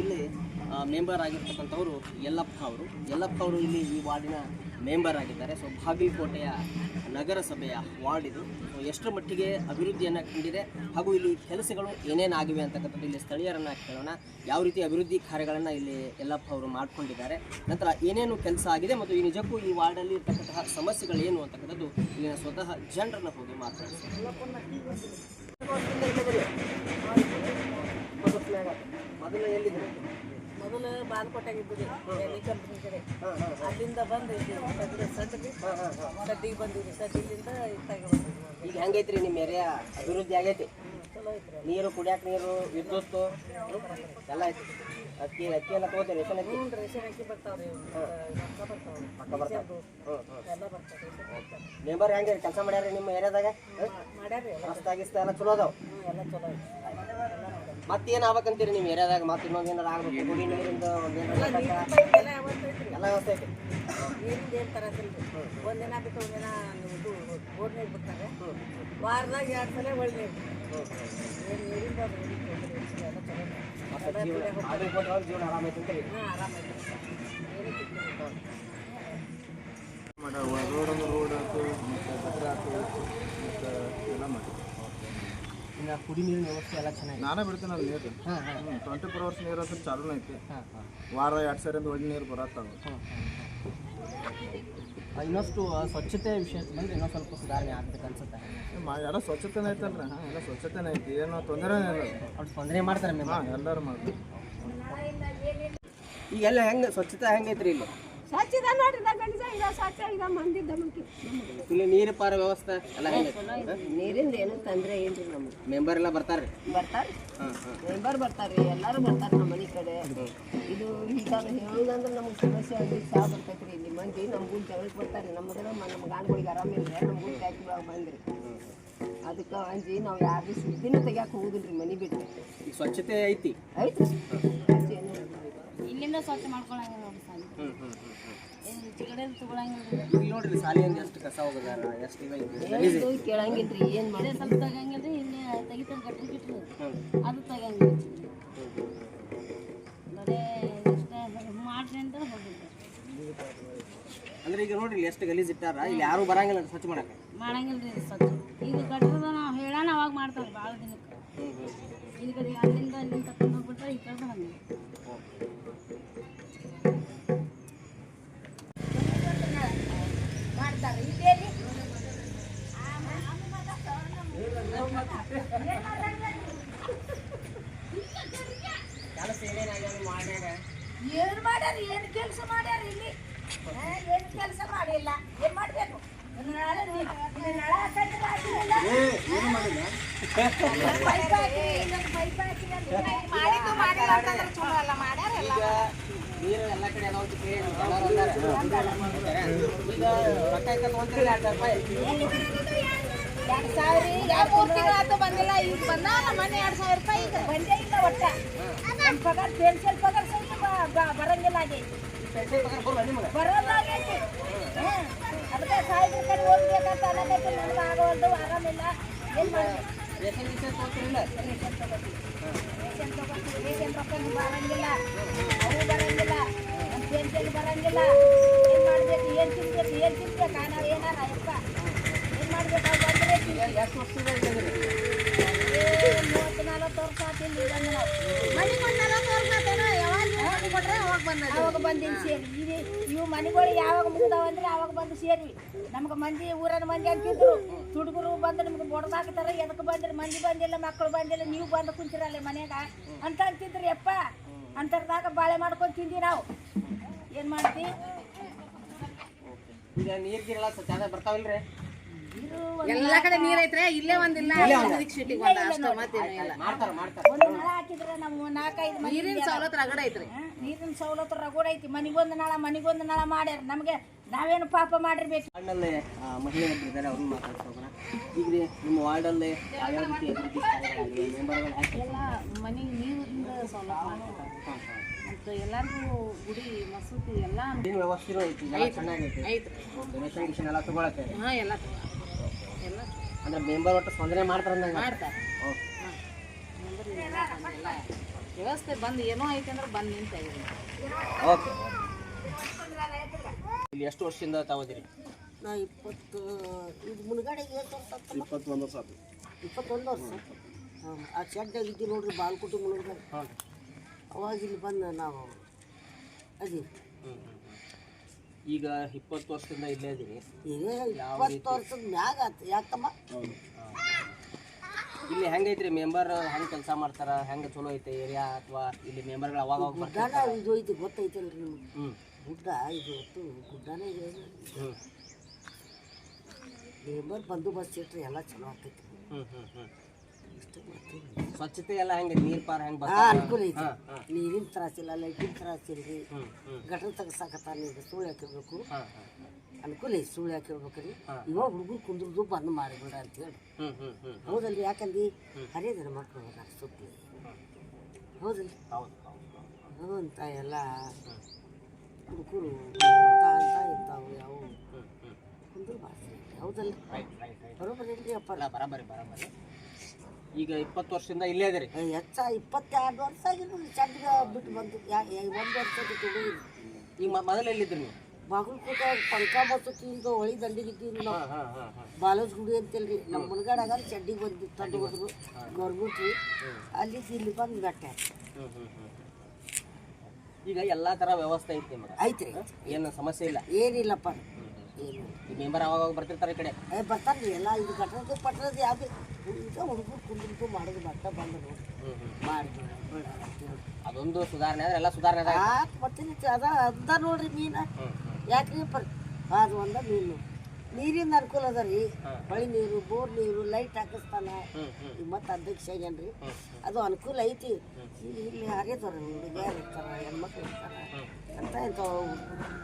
ಇಲ್ಲಿ ಮೆಂಬರ್ ಆಗಿರ್ತಕ್ಕಂಥವ್ರು ಯಲ್ಲಪ್ಪ ಅವರು. ಯಲ್ಲಪ್ಪ ಅವರು ಇಲ್ಲಿ ಈ ವಾರ್ಡಿನ ಮೆಂಬರ್ ಆಗಿದ್ದಾರೆ. ಸೊ ಬಾಗಲಕೋಟೆಯ ನಗರಸಭೆಯ ವಾರ್ಡ್ ಇದು. ಎಷ್ಟರ ಮಟ್ಟಿಗೆ ಅಭಿವೃದ್ಧಿಯನ್ನು ಕಂಡಿದೆ ಹಾಗೂ ಇಲ್ಲಿ ಕೆಲಸಗಳು ಏನೇನಾಗಿವೆ ಅಂತಕ್ಕಂಥದ್ದು ಇಲ್ಲಿ ಸ್ಥಳೀಯರನ್ನು ಕೇಳೋಣ. ಯಾವ ರೀತಿ ಅಭಿವೃದ್ಧಿ ಕಾರ್ಯಗಳನ್ನು ಇಲ್ಲಿ ಯಲ್ಲಪ್ಪ ಅವರು ಮಾಡ್ಕೊಂಡಿದ್ದಾರೆ. ನಂತರ ಏನೇನು ಕೆಲಸ ಆಗಿದೆ ಮತ್ತು ಈ ನಿಜಕ್ಕೂ ಈ ವಾರ್ಡಲ್ಲಿ ಇರ್ತಕ್ಕಂತಹ ಸಮಸ್ಯೆಗಳು ಏನು ಅಂತಕ್ಕಂಥದ್ದು ಇಲ್ಲಿನ ಸ್ವತಃ ಜನರನ್ನು ಹೋಗಿ ಮಾತನಾಡ್ತಾರೆ ಮೊದಲು ಬಾಲ್ಕೋಟೆಗೆ ಇದ್ದಿದೆ ಎಣ್ಣೆ ಕಂಪ್ನಿ ಕಡೆ. ಅಲ್ಲಿಂದ ಬಂದು ಸದ್ಯ ಸಡ್ಡಿಗೆ ಸಡ್ಡಿಗೆ ಬಂದಿದ್ವಿ ಸಡ್ಡಿಲಿಂದ ಇತ್ತಾಗ ಬಂದಿದ್ವಿ ಈಗ ಹೆಂಗೈತ್ರಿ ನಿಮ್ಮ ಏರಿಯಾ ಅಭಿವೃದ್ಧಿ ಆಗೈತಿ? ನೀರು ಕುಡಿಯಾಕ ನೀರು ವಿದ್ಯುತ್ ಎಲ್ಲ ಐತಿ ಅಕ್ಕಿ ಅಕ್ಕಿ ಎಲ್ಲ ತಗೋತೀರಿ ರೇಷನ್ ಅಕ್ಕಿ? ರೇಷನ್ ಅಕ್ಕಿ ಬರ್ತಾವ್ರಿ ಪಕ್ಕ ಬರ್ತಾವ. ಎಲ್ಲ ಬರ್ತಾವೆ ಮೆಂಬರ್ ಹೆಂಗೆ ಕೆಲಸ ಮಾಡ್ಯಾರ ನಿಮ್ಮ ಏರಿಯಾದಾಗ? ಮಾಡ್ಯಾರ ಎಲ್ಲ. ರಸ್ತೆ ಗಿಸ್ತ ಎಲ್ಲ ಚಲೋ ಅದಾವ? ಎಲ್ಲ ಚಲೋ ಐತಿ ಎಲ್ಲ ಮತ್ತೇನು ಆಗ್ಬೇಕಂತೀರಿ ನಿಮ್ಮ ಏರಿಯಾದಾಗ? ಮತ್ತೆ ಇನ್ನೊಂದು ಏನಾರ ಆಗ್ಬೇಕು? ಕುಡಿ ನೀರಿಂದ ಒಂದು ಎಲ್ಲ ಐತ್ರಿ. ವ್ಯವಸ್ಥೆ ಐತಿ ನೀರಿಂದ ಏನು ತರಸಿಲ್ರಿ ಒಂದಿನ ಬಿಟ್ಟು ಒಂದಿನ ಇದು ಬೋರ್ ನೀರು ಬಿಡ್ತಾರೆ. ವಾರದಾಗ ಎರಡು ಸಲ ಒಳ್ಳೆ ನೀರು. ಏನು ನೀರಿಂದ ಜೀವನ ಅಂತೀರಿ ಹಾಂ ಆರಾಮೈತಿ ರೋಡ್ ರೋಡ್ ಆಯ್ತು ಮತ್ತು ಆಯ್ತು. ಇನ್ನು ಕುಡಿ ನೀರಿನ ವ್ಯವಸ್ಥೆ ಎಲ್ಲ ಚೆನ್ನಾಗಿ ನಾನೇ ಬಿಡ್ತೀನಿ ಅಲ್ಲಿ ನೀರು. ಹಾಂ ಹಾಂ. ಟ್ವೆಂಟಿ ಫೋರ್ ಅವರ್ಸ್ ನೀರು ಅಂತ ಚಾಲೂ ಐತಿ. ಹಾಂ ಹಾಂ. ವಾರ ಎರಡು ಸಾವಿರದ ಒಳ್ಳೆ ನೀರು ಬರತ್ತಾವ ಇನ್ನಷ್ಟು ಸ್ವಚ್ಛತೆ ವಿಷಯ ಬಂದರೆ ಇನ್ನೂ ಸ್ವಲ್ಪ ಸುಧಾರಣೆ ಆಗ್ಬೇಕು ಅನ್ಸುತ್ತೆ. ಮಾ ಎಲ್ಲ ಸ್ವಚ್ಛತೆನೇ ಐತಲ್ಲ ಹಾಂ ಎಲ್ಲ ಸ್ವಚ್ಛತೆನೇ ಐತಿ. ಏನೋ ತೊಂದರೆನೇ ಇಲ್ಲ. ಅವ್ರು ತೊಂದರೆ ಮಾಡ್ತಾರೆ ಹಾಂ ಎಲ್ಲರೂ ಮಾಡ್ತಾರೆ. ಈಗೆಲ್ಲ ಹೆಂಗೆ ಸ್ವಚ್ಛತೆ ಹೆಂಗೈತ್ರಿ ಇಲ್ಲಿ? ಸ್ವಚ್ಛದ ನೋಡ್ರಿ ಗಂಡಿದ ಈಗ ಸ್ವಚ್ಛ ಈಗ ಮಂಕಿ. ಇಲ್ಲಿ ನೀರು ಪಾರ ವ್ಯವಸ್ಥೆ ಎಲ್ಲ ನೀರಿಂದ ಏನು ತೊಂದರೆ ಏನ್ರಿ ನಮ್ಗೆ. ಮೆಂಬರ್ ಎಲ್ಲ ಬರ್ತಾರೆ ಬರ್ತಾರೆ ಮೆಂಬರ್ ಬರ್ತಾರೆ ಎಲ್ಲರೂ ಬರ್ತಾರೆ ನಮ್ಮ ಮನೆ ಕಡೆ. ಇದು ಈಗ ಹೇಳುದಂದ್ರೆ ನಮ್ಗೆ ಸಮಸ್ಯೆ ಆಗಿ ಸಹ ಬರ್ತೈತ್ರಿ ಇಲ್ಲಿ ಮಂದಿ ನಮ್ಗೂ ಜಗಳಕ್ಕೆ ಬರ್ತಾರೆ ನಮ್ಗೆ ನಮ್ಮ ಗಾಣಗಳಿಗೆ ಆರಾಮಿಲ್ಲ ನಮ್ಗೂ ಟ್ಯಾಕ್ಸ್ ಬಂದ್ರಿ. ಅದಕ್ಕೆ ಅಂಜಿ ನಾವು ಯಾರು ಸುದ್ದಿನ ತೆಗಿಯಾಕೆ ಹೋಗುದಿಲ್ರಿ ಮನೆ ಬಿಟ್ಟು. ಸ್ವಚ್ಛತೆ ಐತಿ. ಇಲ್ಲ. ಇಲ್ಲಿಂದ ಸ್ವಚ್ಛ ಮಾಡ್ಕೊಳಂಗಿಲ್ಲ ನೋಡಿ ಸಾಲಿ. ಕಡೆ ತಗೊಳಂಗಿಲ್ಲ. ಈಗ ನೋಡ್ರಿ ಸಾಲಿಯಿಂದ ಎಷ್ಟು ಕಸ ಹೋಗದಾರ ಎಷ್ಟು ಇವ ಐತಿ ಗಲೀಜ್ ಏನು ಕೇಳಂಗಿಲ್ರಿ ಏನು ಮಾಡಿ ಸ್ವಲ್ಪ ತಗಂಗಿಲ್ರಿ ಇಲ್ಲಿ ತೆಗಿತಾರೆ ಗಟ್ರಿ ಗಿಟ್ರಿ ಅದು ತಗಂಗಿಲ್ಲ. ಬರೇ ಇಷ್ಟೇ ಮಾಡ್ರಿ ಅಂತ ಅಂದ್ರೆ ಈಗ ನೋಡ್ರಿ ಇಲ್ಲಿ ಎಷ್ಟು ಗಲೀಜ್ ಇಟ್ಟಾರ ಇಲ್ಲಿ ಯಾರು ಬರಂಗಿಲ್ಲ ಸ್ವಚ್ಛ ಮಾಡಕ್ಕೆ. ಮಾಡಂಗಿಲ್ಲ ರೀ ಸ್ವಚ್ಛ. ಈಗ ಗಟ್ರದ ನಾವು ಹೇಳೋಣ ಅವಾಗ ಮಾಡ್ತಾರೆ ಭಾಳ ದಿನಕ್ಕೆ. ಇದು ಹ್ಞೂ ಕಡೆ ಅಲ್ಲಿಂದ ಅಲ್ಲಿಂದ ಅಲ್ಲ ಮಾಡ್ಯಾರಲ್ಲ ಈಗ ನೀರು ಎಲ್ಲ ಕಡೆ ಅಂದಾರ. ಈಗ ರೊಕ್ಕ ಇಕ್ಕ ತಗೊಂತೀರಲ್ಲ ಎರಡು ಸಾವಿರ ರೂಪಾಯಿ ಎರಡು ಸಾವಿರ ಎರಡು ಮೂರು ತಿಂಗಳು ಆತು ಬಂದಿಲ್ಲ ಈಗ ಬಂದಾನ ಮನೆ ಎರಡು ಸಾವಿರ ರೂಪಾಯಿ ಈಗ ಬಂದೇ ಇಲ್ಲ ಒಟ್ಟ ಪಗಾರ ಪೆನ್ಷನ್ ಪಗಾರ ಸಹಿತ ಬ- ಬ- ಬರಂಗಿಲ್ಲ ಆಗೈತಿ ಅದಕ್ಕೆ ಸಾಯ್ಬ್ರ ಕಡೆ ಹೋಗ್ಬೇಕಂತ ಅನ್ನಕೈತಿ ನನಗೆ ಆಗೋದು ಆರಾಮಿಲ್ಲ. ಏನು ಮಾಡಿ ರೇಷನ್ ಗೀಷನ್ ತಗೊಂತೀರಿಲ್ಲ ರೇಷನ್ ತಗೋತೀವಿ ರೇಷನ್ ತಗೋತೀವಿ ರೇಷನ್ ರೊಕ್ಕ ಬರಂಗಿಲ್ಲ. ಅವು ಬರಂಗಿಲ್ಲ. ನಮ್ಮ ಪೆನ್ಷನ್ ಬರಂಗಿಲ್ಲ. ಏನು ಮಾಡ್ಬೇಕು? ಏನು ತಿನ್ಬೇಕು? ಏನು ತಿನ್ಬೇಕು? ನಾವು ಏನಾರ ಅಯ್ಯಪ್ಪ ಏನು ಮಾಡ್ಬೇಕು? ಬಂದ್ರೆ. ಎಷ್ಟು ವರ್ಷದ ಮೂವತ್ತು ನಲವತ್ತು ವರ್ಷ ಆತಿಲ್ಲ ಬಂದು ನಾವು. ಮನೆಗೆ ಒಂದು ನಲವತ್ತು ವರ್ಷ ಆತೇನೋ, ಯಾವಾಗ ಇವು ಮನೆ ಕೊಟ್ರೆ ಅವಾಗ ಬಂದಿನ ಸೇರಿ. ಇವು ಇವು ಮನೆಗಳು ಯಾವಾಗ ಮುಗಿದಾವ ಅಂದ್ರೆ ಅವಾಗ ಬಂದು ಸೇರಿ ನಮ್ಗೆ ಮಂದಿ ಊರನ ಮಂದಿ ಅಂತಿದ್ರು. ಹುಡುಗರು ಬಂದು ನಿಮ್ಗೆ ಬಡ್ದಾಕ್ತಾರ ಎದಕ್ಕೆ ಬಂದ್ರೆ ಮಂದಿ ಬಂದಿಲ್ಲ ಮಕ್ಕಳು ಬಂದಿಲ್ಲ ನೀವು ಬಂದು ಕುಂತಿರಲ್ಲ ಮನ್ಯಾಗ. ಅಂತ ಅಂತಿದ್ರು ಯಪ್ಪ. ಅಂತರ್ದಾಗ ಬಾಳೆ ಮಾಡ್ಕೊಂಡು ತಿಂದಿ ನಾವು. ಏನು ಮಾಡ್ತಿ? ಈಗ ನೀರ್ ಗೀರೆಲ್ಲ ಚೆನ್ನಾಗಿ ಬರ್ತಾವಿಲ್ರಿ ಎಲ್ಲ ಕಡೆ ನೀರ್ ಐತ್ರಿ ಇಲ್ಲೇ ಒಂದಿಲ್ಲ ಮಾಡ್ತಾರ ಮಾಡ್ತಾರ. ಒಂದು ಹಾಕಿದ್ರೆ ನಾವು ನಾಲ್ಕೈದು ನೀರಿನ ಸವಲತ್ತು ರಗಡ ಐತ್ರಿ. ನೀರಿನ ಸವಲತ್ತು ರಗೋಡ್ ಐತಿ. ಮನಿಗೊಂದು ನಳ ಮನಿಗೊಂದು ನಾಳ ಮಾಡ್ಯಾರ. ನಮಗೆ ನಾವೇನು ಪಾಪ ಮಾಡಿರ್ಬೇಕು. ವಾರ್ಡಲ್ಲೇ ಮಹಿಳೆಯರು ಇದ್ದಾರೆ ಅವ್ರನ್ನ ಮಾತಾಡ್ಸೋಣ ಈಗ ನಿಮ್ಮ ವಾರ್ಡಲ್ಲೇ ಯಾವ್ಯಾವ ರೀತಿ ಅಭಿವೃದ್ಧಿ ಕಾರ್ಯಗಳಾಗಿವೆ? ಮೆಂಬರ್ಗಳು ಯಾಕೆ ಎಲ್ಲ ಮನೆಗೆ ನೀರಿಂದ ಸೌಲಭ್ಯ ಮಾಡ್ತಾರೆ. ಮತ್ತು ಎಲ್ಲರಿಗೂ ಗುಡಿ ಮಸೂತಿ ಎಲ್ಲ ಐತಿ? ಎಲ್ಲ ಚೆನ್ನಾಗೈತಿ? ಗಿಷನ್ ಎಲ್ಲ ತಗೊಳತ್ತೆ? ಹಾಂ ಎಲ್ಲ ಎಲ್ಲ ಅಂದ್ರೆ ಮೆಂಬರ್ ಒಟ್ಟು ಸ್ಪಂದನೆ ಮಾಡ್ತಾರೆ. ಅಂದಂಗೆ ಮಾಡ್ತಾರೆ ಓಕೆ ವ್ಯವಸ್ಥೆ ಬಂದು ಏನೋ ಐತೆ ಅಂದ್ರೆ ಬಂದು ನಿಂತಾಗಿದೆ ಓಕೆ ಇಲ್ಲಿ ಎಷ್ಟು ವರ್ಷದಿಂದ ತಾವದಿರಿ? ನಾ ಇಪ್ಪತ್ತು ಇದು ಮುನ್ಗಡೆಗೆ ಎಷ್ಟು ವರ್ಷ ಆತಮ್ಮ? ಇಪ್ಪತ್ತೊಂದು ವರ್ಷ ಆತು. ಇಪ್ಪತ್ತೊಂದು ವರ್ಷ? ಹಾಂ ಆ ಶೆಡ್ಡಾಗ ಇದ್ದೀವಿ ನೋಡ್ರಿ ಬಾಲ್ಕೋಟಿ ಮುಳುಗಡೆ ಹಾಂ. ಅವಾಗ ಇಲ್ಲಿ ಬಂದು ನಾವು ಅದೀವಿ ಈಗ ಇಪ್ಪತ್ತು ವರ್ಷದಿಂದ ಇಲ್ಲೇ ಇದೀರಿ. ಈಗ ಇಪ್ಪತ್ತು ವರ್ಷದ ಮ್ಯಾಗ ಆತು. ಯಾಕಮ್ಮ? ಇಲ್ಲಿ ಹೆಂಗೈತ್ರಿ ಮೆಂಬರ್ ಹೆಂಗ್ ಕೆಲಸ ಮಾಡ್ತಾರ? ಹೆಂಗ ಚಲೋ ಐತೆ ಏರಿಯಾ ಅಥವಾ ಇಲ್ಲಿ ಮೆಂಬರ್ಗಳು ಅವಾಗ ಬರ್ತಾರೆ? ಇದು ಐತಿ ಗೊತ್ತೈತಲ್ರಿ ನಿಮ್ಗೆ? ಹ್ಮ್. ಗುಡ್ಡ ಇದು ಹೊತ್ತು ಗುಡ್ಡನೇ ಇದೆ ಹ್ಮ್. ಲೇಬರ್ ಬಂದೋಬಸ್ತ್ ಇಟ್ರೆ ಎಲ್ಲ ಚಲೋ ಆಗ್ತೈತಿ. ಹ್ಮ್ ಹ್ಮ್ ಹ್ಮ್. ಇಷ್ಟೇ ಸ್ವಚ್ಛತೆ ಎಲ್ಲ ಹೆಂಗೆ ನೀರ್ ಪಾರ್ ಹೆಂಗ್ ಹಾ ಬರ್ತಾವ ಅನುಕೂಲ ಐತಿ. ಹಾ, ಹಾ. ನೀರಿನ ತ್ರಾಸಿಲ್ಲ ಲೈಟಿನ ತ್ರಾಸಿಲ್ರಿ ಹ್ಮ್ ಹ್ಮ್. ಗಟರ್ ತೆಗ್ಸಾಕತ್ತಾರ ನೀವು ಸುಳ್ಳು ಹಾಕಿರ್ಬೇಕು. ಹಾ ಹಾ. ಅನುಕೂಲ ಐತಿ ಸುಳ್ಳು ಯಾಕೆ ಹೇಳ್ಬೇಕ್ರಿ? ಇವಾಗ ಹುಡುಗರು ಕುಂದ್ರದು ಬಂದ್ ಮಾಡಿಬಿಡ ಅಂತ ಹೇಳಿ. ಹೌದಲ್ರಿ? ಯಾಕಂದ್ರೆ ಹರೇ ಮಕ್ಕಳು ಹೋದಾರ ಸುತ್ತಲಿ ಹೌದಲ್ರಿ? ಹೌದು ಅಂತ ಎಲ್ಲ ಹುಡುಗರು ಅಂತ ಅಂತ ಇರ್ತಾವೆ ಯಾವ ಹ್ಮ್ ಹ್ಮ್. ಕುಂದ್ರು ಮಾಡ್ತಾರೆ ಹೌದಲ್ರಿ? ಬರೋಬ್ಬರಿ ಇಲ್ರಿ ಅಪ್ಪ. ಬರಾಬರಿ ಬರಾಬರಿ ಈಗ ಇಪ್ಪತ್ತು ವರ್ಷದಿಂದ ಇಲ್ಲೇ ಅದರಿ ರೀ ಹೆಚ್ಚ ಇಪ್ಪತ್ತೆರಡು ವರ್ಷ ಆಗಿದ್ರು ಚಂದ ಬಿಟ್ಟು ಬಂದು ಒಂದು ವರ್ಷ ಬಿಟ್ಟು ಈಗ ಮೊದಲು ಎಲ್ಲಿದ್ರಿ ನೀವು? ಬಾಗಲಕೋಟೆ ಪಂಕ ಬಸ್ಸು ತಿಂದು ಹೊಳಿ ದಂಡಿಗೆ ಹಾ ಬಾಲೋಜ್ ಗುಡಿ ಅಂತೇಳ್ರಿ ನಮ್ಮ ಮುನಗಾಡಾಗ ಚಡ್ಡಿಗೆ ಬಂದು ತಂದು ಹೋದ್ರು ಗೌರ್ಮೆಂಟ್ ಅಲ್ಲಿ ಇಲ್ಲಿ ಬಂದು ಬೆಟ್ಟ. ಈಗ ಎಲ್ಲ ಥರ ವ್ಯವಸ್ಥೆ ಐತಿ ಐತ್ರಿ ಏನು ಸಮಸ್ಯೆ ಇಲ್ಲ? ಏನಿಲ್ಲಪ್ಪ. ಮೆಂಬರ್ ಅವಾಗ ಬರ್ತಿರ್ತಾರೆ ಈ ಕಡೆ. ಏ ಬರ್ತಾರ್ರಿ ಎಲ್ಲ ಇದು ಗಟ್ರದ್ದು ಪಟ್ರದ್ದು ಯಾವ್ದು? ಈಗ ಹುಡುಗರು ಕುಂದ್ರಿದ್ದು ಮಾಡೋದು ಬಟ್ಟ ಬಂದು ನೋಡಿ. ಹ್ಮ್ ಹ್ಮ್. ಮಾಡಿದ್ರು ಬೇಡ ಅಂತ ಹೇಳಿ. ಅದೊಂದು ಸುಧಾರಣೆ ಆದ್ರೆ ಎಲ್ಲ ಸುಧಾರಣೆ ಅದ ಮತ್ತೆ ಅದ ಅದ ನೋಡ್ರಿ ಮೀನ. ಯಾಕ್ರಿ ಪರ್ ಅದು ಒಂದು ಮೀನು. ನೀರಿನ ಅನುಕೂಲ ಅದ ರೀ. ಹೊಳಿ ನೀರು ಬೋರ್ ನೀರು ಲೈಟ್ ಹಾಕಿಸ್ತಾನ. ಈಗ ಮತ್ತೆ ಅಧ್ಯಕ್ಷ ಆಗ್ಯಾನ್ರಿ. ಅದು ಅನುಕೂಲ ಐತಿ. ಇಲ್ಲಿ ಇಲ್ಲಿ ಹರಿಯದವ್ರ ಹುಡುಗಿಯರು ಇರ್ತಾರ ಹೆಣ್ಮಕ್ಳು ಇರ್ತಾರ. ಅಂತ ಇಂಥವು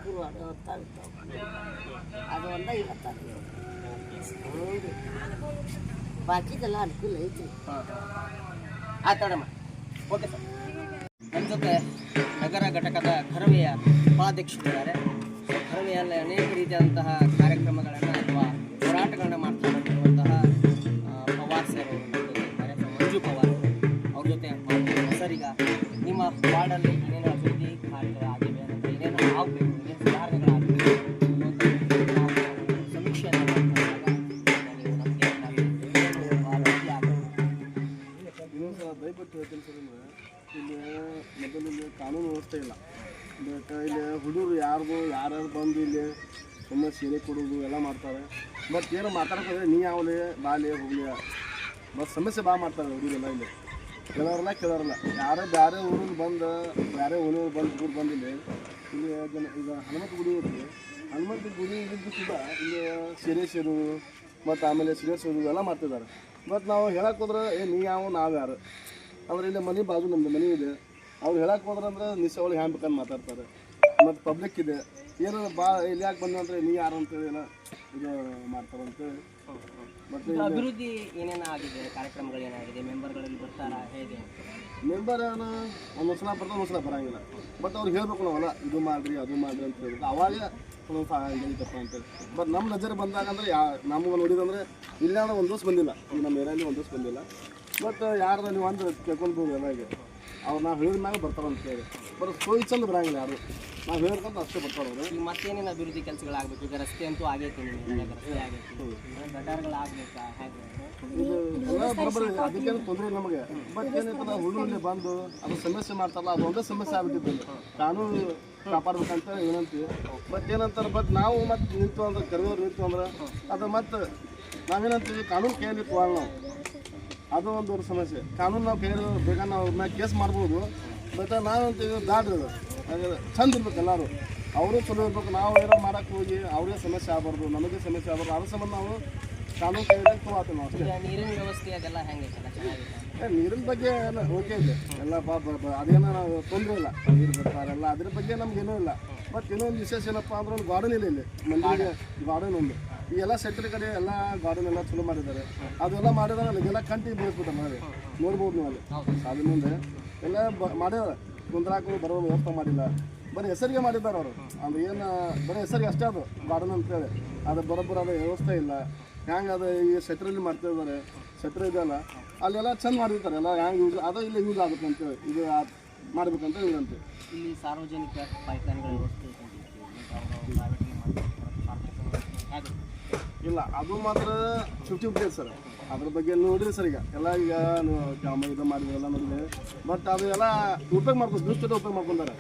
ಹುಡುಗರು ಅದು ಹೋಗ್ತಾ ಇರ್ತಾವ ಅದು ಒಂದ ಇರತ್ತಾರ ಹೌದು ಬಾಕಿದೆಲ್ಲ ಅನುಕೂಲ ಐತಿ. ಆಯ್ತು ನೋಡಮ್ಮ ಓಕೆ ಸರ್ ನಮ್ಮ ಜೊತೆ ನಗರ ಘಟಕದ ಕರವೆಯ ಉಪಾಧ್ಯಕ್ಷರಿದ್ದಾರೆ. ಕರವೆಯಲ್ಲಿ ಅನೇಕ ರೀತಿಯಾದಂತಹ ಕಾರ್ಯಕ್ರಮಗಳನ್ನು ಬಂದು ಇಲ್ಲಿ ಸುಮ್ಮನೆ ಸೀರೆ ಕೊಡೋದು ಎಲ್ಲ ಮಾಡ್ತಾರೆ. ಬಟ್ ಏನೋ ಮಾತಾಡ್ತಾರೆ, ನೀ ಯಾವಲೇ ಬಾಲೆ ಹೋಗ್ಲಿ. ಬಟ್ ಸಮಸ್ಯೆ ಭಾಳ ಮಾಡ್ತಾರೆ ಹುಡುಗರೆಲ್ಲ ಇಲ್ಲಿ. ಕೇಳೋರಲ್ಲ ಕೇಳೋರಲ್ಲ. ಯಾರೇ ಬೇರೆ ಊರಿಗೆ ಬಂದು ಬೇರೆ ಊರಿಗೆ ಬಂದು ಊರು ಬಂದಿಲ್ಲ ಇಲ್ಲಿ. ಜನ ಈಗ ಹನುಮಂತ ಗುಡಿ ಐತಿ. ಹನುಮಂತ ಗುಡಿ ಇದ್ದು ಕೂಡ ಇಲ್ಲಿ ಸೀರೆ ಮತ್ತು ಆಮೇಲೆ ಸೀರೆ ಎಲ್ಲ ಮಾಡ್ತಿದ್ದಾರೆ. ಬಟ್ ನಾವು ಹೇಳಕ್ಕೆ ಹೋದ್ರೆ, ಏ, ನೀ ಯಾವ, ನಾವು ಯಾರು? ಅಂದ್ರೆ ಇಲ್ಲಿ ಮನೆ ಬಾಜು ನಮ್ಮದು ಮನೆ ಇದೆ. ಅವ್ರು ಹೇಳಕ್ಕೆ ಹೋದ್ರೆ ಅಂದ್ರೆ ಹ್ಯಾಂಗ್ ಬೇಕಂತ ಮಾತಾಡ್ತಾರೆ. ಮತ್ತು ಪಬ್ಲಿಕ್ ಇದೆ. ಏನಾದ್ರು ಬಾ ಇಲ್ಲಿ ಯಾಕೆ ಬಂದ ಅಂದರೆ ನೀ ಯಾರು ಅಂತೇಳಿ ಇದು ಮಾಡ್ತಾರೆ ಅಂತೇಳಿ ಮತ್ತು ಅಭಿವೃದ್ಧಿ ಏನೇನು ಆಗಿದೆ ಕಾರ್ಯಕ್ರಮಗಳು ಏನಾಗಿದೆ ಮೆಂಬರ್ಗಳಲ್ಲಿ ಬರ್ತಾರಾ ಹೇಗೆ? ಮೆಂಬರ್ ಏನು ಒಂದು ಸಲ ಬರ್ತಾರೆ ಒಂದು ಸಲ ಬರಂಗಿಲ್ಲ. ಬಟ್ ಅವ್ರು ಹೇಳ್ಬೇಕು ನಾವಲ್ಲ ಇದು ಮಾಡಿರಿ ಅದು ಮಾಡ್ರಿ ಅಂತ ಹೇಳ್ಬೇಕು ಅವಾಗ ಒಂದೊಂದು ಸಹಾಯ ಅಂತೇಳಿ ಬಟ್ ನಮ್ಮ ನಜರ್ ಬಂದಾಗ ಅಂದ್ರೆ ಯಾ ನಮಗೆ ನೋಡಿದಂದ್ರೆ ಇಲ್ಲ ಅಂದ್ರೆ ಒಂದು ದಿವಸ ಬಂದಿಲ್ಲ. ನಮ್ಮ ಏರಿಯಲ್ಲಿ ಒಂದು ದಿವಸ ಬಂದಿಲ್ಲ. ಬಟ್ ಯಾರು ನೀವು ಅಂದ್ರೆ ಕೇಳ್ಕೊಂಡು ಎಲ್ಲ ಈಗ ಅವ್ರು ನಾವು ಹೇಳಿದ ಮ್ಯಾಗ ಬರ್ತಾರೆ ಅಂತ ಹೇಳಿ. ಬರೋ ಸೋಯ್ ಚಂದ ಬರಂಗಿಲ್ಲ ಯಾರು. ನಾವು ಹೇಳ್ಕೊಂಡು ಅಷ್ಟೇ ಬರ್ತಾರೆ ಅವರು. ಈಗ ಮತ್ತೇನೇನು ಅಭಿವೃದ್ಧಿ ಕೆಲಸಗಳಾಗಬೇಕು. ಈಗ ರಸ್ತೆ ಅಂತೂ ಆಗೈತೆ ನಿಮ್ಮ ಮನೆಯಾಗ ರಸ್ತೆ ಆಗೈತಿ. ಗಟಾರ್ಗಳಾಗಬೇಕಾ? ಹೇಗೆ? ಇದು ಎಲ್ಲ ಬರೋಬ್ಬರಿ ಅದಕ್ಕೇನು ತೊಂದರೆ ಇಲ್ಲ ನಮಗೆ. ಬಟ್ ಏನೈತಲ್ಲ ಹುಡುಗರಲ್ಲಿ ಬಂದು ಅದು ಸಮಸ್ಯೆ ಮಾಡ್ತಾರಲ್ಲ ಅದು ಒಂದೇ ಸಮಸ್ಯೆ ಆಗ್ಬಿಟ್ಟಿದ್ದು ಕಾನೂನು ಕಾಪಾಡ್ಬೇಕಂತ ಏನಂತೀವಿ ಬಟ್ ಏನಂತಾರೆ ಬಟ್ ನಾವು ಮತ್ತೆ ನಿಂತು ಅಂದ್ರೆ ಕರೆದವ್ರು ನಿಂತು ಅಂದ್ರೆ ಅದು ಮತ್ತೆ ನಾವೇನಂತೀವಿ ಕಾನೂನು ಕೈಯಲ್ಲಿ ಕೊಡಲ್ಲ ನಾವು. ಅದು ಒಂದು ದೊಡ್ಡ ಸಮಸ್ಯೆ. ಕಾನೂನು ನಾವು ಕೈಯಲ್ಲಿ ಬೇಗ ನಾವು ಕೇಸ್ ಮಾಡ್ಬೋದು. ಬಟ್ ನಾನು ದಾಡ್ರಿ ಅದು ಹಾಗಾದ್ರೆ ಚಂದ ಇರ್ಬೇಕು ಎಲ್ಲರೂ. ಅವರು ಚಲೋ ಇರ್ಬೇಕು ನಾವು ಏನೋ ಮಾಡಕ್ಕೆ ಹೋಗಿ ಅವ್ರಿಗೆ ಸಮಸ್ಯೆ ಆಗಬಾರ್ದು ನಮಗೆ ಸಮಸ್ಯೆ ಆಗಬಾರ್ದು ಅದ್ರ ಸಂಬಂಧ ನಾವು ಕಾನೂನು ಕೈಯಲ್ಲಿ ತೊಗೊಳ್ತೀವಿ ನಾವು ಅಷ್ಟೇ. ನೀರಿನ ವ್ಯವಸ್ಥೆ ಅದೆಲ್ಲ ನೀರಿನ ಬಗ್ಗೆ ಎಲ್ಲ ಓಕೆ ಇದೆ. ಎಲ್ಲ ಬಾ- ಅದೇನೋ ನಾವು ತೊಂದರೆ ಇಲ್ಲ. ನೀರು ಬರ್ತಾರಲ್ಲ ಅದ್ರ ಬಗ್ಗೆ ನಮ್ಗೇನೂ ಇಲ್ಲ. ಬಟ್ ಇನ್ನೊಂದು ವಿಶೇಷ ಏನಪ್ಪ ಅಂದ್ರೆ ಒಂದು ಗಾರ್ಡನ್ ಇಲ್ಲ ಇಲ್ಲಿ. ಮಂದಿಗೆ ಗಾರ್ಡನ್ ಒಂದು. ಈ ಎಲ್ಲ ಸೆಕ್ಟರ್ ಕಡೆ ಎಲ್ಲ ಗಾರ್ಡನ್ ಎಲ್ಲ ಚಲೋ ಮಾಡಿದ್ದಾರೆ. ಅದೆಲ್ಲ ಮಾಡಿದಾಗ ಅಲ್ಲಿಗೆಲ್ಲ ಕಂಟಿಗೆ ಬೆಳೆಸ್ಬಿಟ್ಟ ಮಾಡಿ ನೋಡ್ಬೋದು ನೀವು ಅಲ್ಲಿ. ಅದ್ರ ಮುಂದೆ. ಎಲ್ಲ ಮಾಡ್ಯಾರ ಕುಂದ್ರಾಕು ಬರೋ ವ್ಯವಸ್ಥೆ ಮಾಡಿಲ್ಲ. ಬರೀ ಹೆಸರಿಗೆ ಮಾಡಿದ್ದಾರೆ ಅವರು. ಅಂದ್ರೆ ಏನು, ಬರೀ ಹೆಸರಿಗೆ ಅಷ್ಟೇ ಅದು ಗಾರ್ಡನ್ ಅಂತೇಳಿ. ಅದು ಬರೋಬ್ಬರ ಅದು ವ್ಯವಸ್ಥೆ ಇಲ್ಲ. ಹ್ಯಾಂಗೆ ಅದು ಈ ಸೆಟ್ರಲ್ಲಿ ಮಾಡ್ತಾ ಇದ್ದಾರೆ? ಸೆಟ್ರ್ ಇದೆಯಲ್ಲ ಅಲ್ಲೆಲ್ಲ ಚೆಂದ ಮಾಡಿರ್ತಾರೆ. ಎಲ್ಲ ಹೆಂಗೆ ಯೂಸ್ ಅದು ಇಲ್ಲಿ ಯೂಸ್ ಆಗುತ್ತೆ ಅಂತೇಳಿ ಇದು ಮಾಡ್ಬೇಕಂತ ಇದಂತೆ ಇಲ್ಲಿ ಸಾರ್ವಜನಿಕ ವ್ಯವಸ್ಥೆ ಇಲ್ಲ ಅದು ಮಾತ್ರ ಫಿಫ್ಟಿ ಫಿಫ್ಟಿ ಸರ್. ಅದ್ರ ಬಗ್ಗೆ ನೋಡಿರಿ ಸರ್ ಈಗ. ಎಲ್ಲ ಈಗ ಜಾಮ ಇದು ಮಾಡಿದ್ವಿ ಎಲ್ಲ ನೋಡಿದ್ವಿ ಬಟ್ ಅದು ಎಲ್ಲ ಉಪಯೋಗ ಮಾಡ್ಕೊಂಡು ದುಷ್ಟ ಉಪಯೋಗ ಮಾಡ್ಕೊಂಡಾರೆ.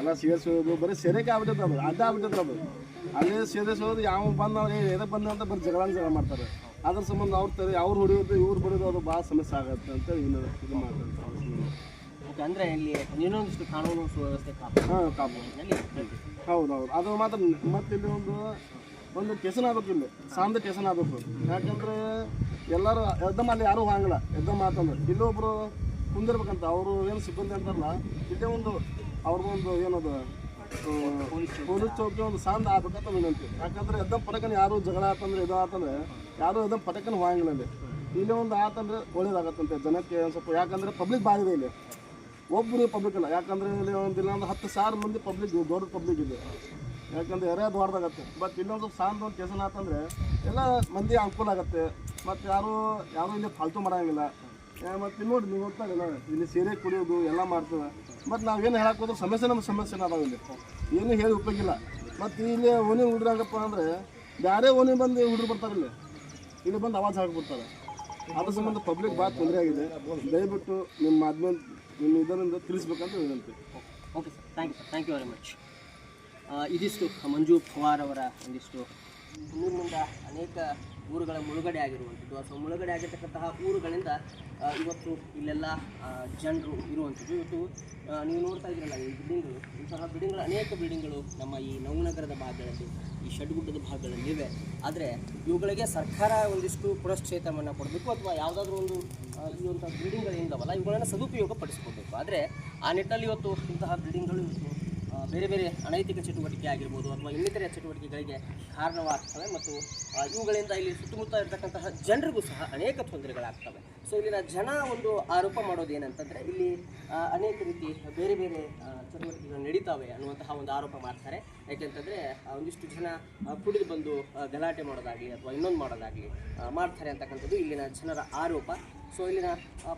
ಎಲ್ಲ ಸೇರಿಸೋದು ಬರೀ ಸೇರಕ್ಕೆ ಆಗ್ಬಿಟ್ಟೈತೆ ಅದು. ಅಡ್ಡ ಆಗ್ಬಿಟ್ಟೈತೆ ಅದು. ಅಲ್ಲೇ ಸೇರಿಸೋದು ಯಾವ ಬಂದ ಎದಕ್ಕೆ ಬಂದ ಅಂತ ಬರೀ ಜಗಳ ಜಗಳ ಮಾಡ್ತಾರೆ. ಅದ್ರ ಸಂಬಂಧ ಅವ್ರ ತರ ಅವ್ರು ಹೊಡಿಯೋದು ಇವ್ರು ಬಡಿಯೋದು ಅದು ಭಾಳ ಸಮಸ್ಯೆ ಆಗುತ್ತೆ ಅಂತ ಇನ್ನು ಇದು ಮಾಡ್ತಾರೆ. ಅಂದ್ರೆ ಇಲ್ಲಿ ಇನ್ನೊಂದಿಷ್ಟು ಕಾನೂನು ಸುವ್ಯವಸ್ಥೆ ಹಾಂ ಕಾಪು ಹೌದು ಹೌದು. ಅದು ಮಾತ್ರ ಮತ್ತೆ ಇಲ್ಲಿ ಒಂದು ಒಂದು ಟೇಷನ್ ಆಗ್ಬೇಕು ಇಲ್ಲಿ. ಸಾಂದ ಟೇಷನ್ ಆಗ್ಬೇಕು. ಯಾಕಂದ್ರೆ ಎಲ್ಲರೂ ಎದ್ದಮ್ಮ ಅಲ್ಲಿ ಯಾರೂ ಹೋಗಂಗಿಲ್ಲ. ಎದ್ದಮ್ಮ ಅಂತಂದ್ರೆ ಇಲ್ಲೊಬ್ರು ಕುಂದಿರ್ಬೇಕಂತ. ಅವರು ಏನು ಸಿಬ್ಬಂದಿ ಅಂತಾರಲ್ಲ ಇದೇ ಒಂದು ಅವ್ರಿಗೊಂದು ಏನದು ಪೊಲೀಸ್ ಚೌಕಿ. ಒಂದು ಸಾಂದ ಆಗ್ಬೇಕಂತ ವಿನಂತಿ. ಯಾಕಂದ್ರೆ ಎದ್ದ ಪಟಕನ ಯಾರು ಜಗಳ ಆತಂದ್ರೆ ಇದು ಆತಂದ್ರೆ ಯಾರು ಎದ್ದ ಪಟಕನ ಹಾಂಗಿಲ್ಲ ಅಲ್ಲಿ ಇಲ್ಲಿ ಒಂದು ಆತಂದ್ರೆ ಒಳ್ಳೇದಾಗತ್ತಂತೆ ಜನಕ್ಕೆ ಒಂದು ಸ್ವಲ್ಪ. ಯಾಕಂದ್ರೆ ಪಬ್ಲಿಕ್ ಬಾಗಿದೆ ಇಲ್ಲಿ. ಒಬ್ಬರು ಪಬ್ಲಿಕ್ ಇಲ್ಲ. ಯಾಕಂದ್ರೆ ಇಲ್ಲಿ ಒಂದಿಲ್ಲ ಒಂದು ಹತ್ತು ಸಾವಿರ ಮಂದಿ ಪಬ್ಲಿಕ್ ದೊಡ್ಡ ಪಬ್ಲಿಕ್ ಇದೆ. ಯಾಕಂದ್ರೆ ಎರೆ ದೊಡ್ಡದಾಗತ್ತೆ ಬಟ್ ಇನ್ನೊಂದು ಸಾಂದ್ ಒಂದು ಕೆಲಸ ಆತಂದ್ರೆ ಎಲ್ಲ ಮಂದಿ ಅನುಕೂಲ ಆಗುತ್ತೆ ಮತ್ತು ಯಾರು ಯಾರು ಇಲ್ಲಿ ಫಾಲ್ತು ಮಾಡಂಗಿಲ್ಲ. ಮತ್ತು ನೋಡಿ ನೀವು ಗೊತ್ತಾಗಲ್ಲ ಇಲ್ಲಿ ಸೀರೆ ಕುಡಿಯೋದು ಎಲ್ಲ ಮಾಡ್ತೇವೆ. ಮತ್ತು ನಾವೇನು ಹೇಳಕ್ಕೆ ಹೋದ್ರೆ ಸಮಸ್ಯೆ ನಮ್ಮ ಸಮಸ್ಯೆನ ಅದಾವ ಇಲ್ಲಿ. ಏನು ಹೇಳಿ ಉಪಯೋಗಿಲ್ಲ ಮತ್ತು ಇಲ್ಲಿ ಓಣಿ ಹುಡ್ರಂಗಪ್ಪ ಅಂದರೆ ಬೇರೆ ಓಣಿ ಬಂದು ಹುಡುಗರು ಬರ್ತಾರೆ ಇಲ್ಲಿ. ಇಲ್ಲಿ ಬಂದು ಆವಾಜ್ ಹಾಕ್ಬಿಡ್ತಾರೆ ಅದ್ರ ಸಂಬಂಧ ಪಬ್ಲಿಕ್ ಭಾಳ ತೊಂದರೆ ಆಗಿದೆ. ದಯವಿಟ್ಟು ನಿಮ್ಮ ಮಾಧ್ಯಮ ನಿಮ್ಮ ಇದರಿಂದ ತಿಳಿಸ್ಬೇಕಂತ ವಿನಂತಿ. Okay sir thank you sir thank you very much ಇದಿಷ್ಟು ಮಂಜು ಪವಾರ್ ಅವರ ಒಂದಿಷ್ಟು ಊರಿನಿಂದ ಅನೇಕ ಊರುಗಳ ಮುಳುಗಡೆ ಆಗಿರುವಂಥದ್ದು, ಅಥವಾ ಮುಳುಗಡೆ ಆಗಿರ್ತಕ್ಕಂತಹ ಊರುಗಳಿಂದ ಇವತ್ತು ಇಲ್ಲೆಲ್ಲ ಜನರು ಇರುವಂಥದ್ದು. ಇವತ್ತು ನೀವು ನೋಡ್ತಾ ಇದ್ದೀರಲ್ಲ, ಈ ಬಿಲ್ಡಿಂಗ್ಗಳು, ಇಂತಹ ಬಿಲ್ಡಿಂಗ್ಗಳು, ಅನೇಕ ಬಿಲ್ಡಿಂಗ್ಗಳು ನಮ್ಮ ಈ ನವನಗರದ ಭಾಗಗಳಲ್ಲಿ, ಈ ಷಡ್ಗುಡ್ಡದ ಭಾಗಗಳಲ್ಲಿವೆ ಆದರೆ, ಇವುಗಳಿಗೆ ಸರ್ಕಾರ ಒಂದಿಷ್ಟು ಪುನಶ್ಚೇತನವನ್ನು ಕೊಡಬೇಕು, ಅಥವಾ ಯಾವುದಾದ್ರೂ ಒಂದು ಬಿಲ್ಡಿಂಗ್ಗಳು ಬಿಲ್ಡಿಂಗ್ಗಳಿಂದವಲ್ಲ, ಇವುಗಳನ್ನು ಸದುಪಯೋಗ ಪಡಿಸ್ಕೊಬೇಕು ಆದರೆ, ಆ ನಿಟ್ಟಲ್ಲಿ ಇವತ್ತು ಇಂತಹ ಬಿಲ್ಡಿಂಗ್ಗಳು ಬೇರೆ ಬೇರೆ ಅನೈತಿಕ ಚಟುವಟಿಕೆ ಆಗಿರ್ಬೋದು ಅಥವಾ ಇನ್ನಿತರ ಚಟುವಟಿಕೆಗಳಿಗೆ ಕಾರಣವಾಗ್ತವೆ ಮತ್ತು ಇವುಗಳಿಂದ ಇಲ್ಲಿ ಸುತ್ತಮುತ್ತ ಇರತಕ್ಕಂತಹ ಜನರಿಗೂ ಸಹ ಅನೇಕ ತೊಂದರೆಗಳಾಗ್ತವೆ. ಸೊ ಇಲ್ಲಿನ ಜನ ಒಂದು ಆರೋಪ ಮಾಡೋದು ಏನಂತಂದರೆ ಇಲ್ಲಿ ಅನೇಕ ರೀತಿ ಬೇರೆ ಬೇರೆ ಚಟುವಟಿಕೆಗಳು ನಡೀತಾವೆ ಅನ್ನುವಂತಹ ಒಂದು ಆರೋಪ ಮಾಡ್ತಾರೆ. ಯಾಕೆಂತಂದರೆ ಒಂದಿಷ್ಟು ಜನ ಕುಡಿದು ಬಂದು ಗಲಾಟೆ ಮಾಡೋದಾಗಲಿ ಅಥವಾ ಇನ್ನೊಂದು ಮಾಡೋದಾಗಲಿ ಮಾಡ್ತಾರೆ ಅಂತಕ್ಕಂಥದ್ದು ಇಲ್ಲಿನ ಜನರ ಆರೋಪ. ಸೊ ಇಲ್ಲಿನ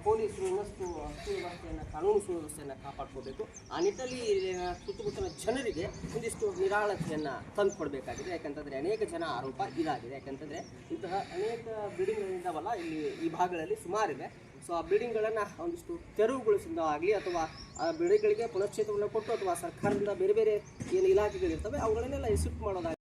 ಪೊಲೀಸ್ ಇನ್ನಷ್ಟು ಸುವ್ಯವಸ್ಥೆಯನ್ನು ಕಾನೂನು ಸುವ್ಯವಸ್ಥೆಯನ್ನು ಕಾಪಾಡ್ಕೋಬೇಕು. ಆ ನಿಟ್ಟಲ್ಲಿ ಇಲ್ಲಿನ ಸುತ್ತಮುತ್ತಲಿನ ಜನರಿಗೆ ಒಂದಿಷ್ಟು ನಿರಾಳತೆಯನ್ನು ತಂದು ಕೊಡಬೇಕಾಗಿದೆ. ಯಾಕಂತಂದರೆ ಅನೇಕ ಜನ ಆರೋಪ ಇದಾಗಿದೆ. ಯಾಕಂತಂದರೆ ಇಂತಹ ಅನೇಕ ಬಿಲ್ಡಿಂಗ್ಗಳಿಂದವಲ್ಲ ಇಲ್ಲಿ ಈ ಭಾಗಗಳಲ್ಲಿ ಸುಮಾರಿದೆ ಸೊ ಆ ಬಿಲ್ಡಿಂಗ್ಗಳನ್ನು ಒಂದಿಷ್ಟು ತೆರವುಗೊಳಿಸಿದಾಗಲಿ ಅಥವಾ ಆ ಬಿಲ್ಡಿಂಗ್ಗಳಿಗೆ ಪುನಶ್ಚೇತವನ್ನು ಕೊಟ್ಟು, ಅಥವಾ ಸರ್ಕಾರದಿಂದ ಬೇರೆ ಬೇರೆ ಏನು ಇಲಾಖೆಗಳಿರ್ತವೆ, ಅವುಗಳನ್ನೆಲ್ಲ ಎಸಿಪ್ಟ್ ಮಾಡೋದಾಗಲಿ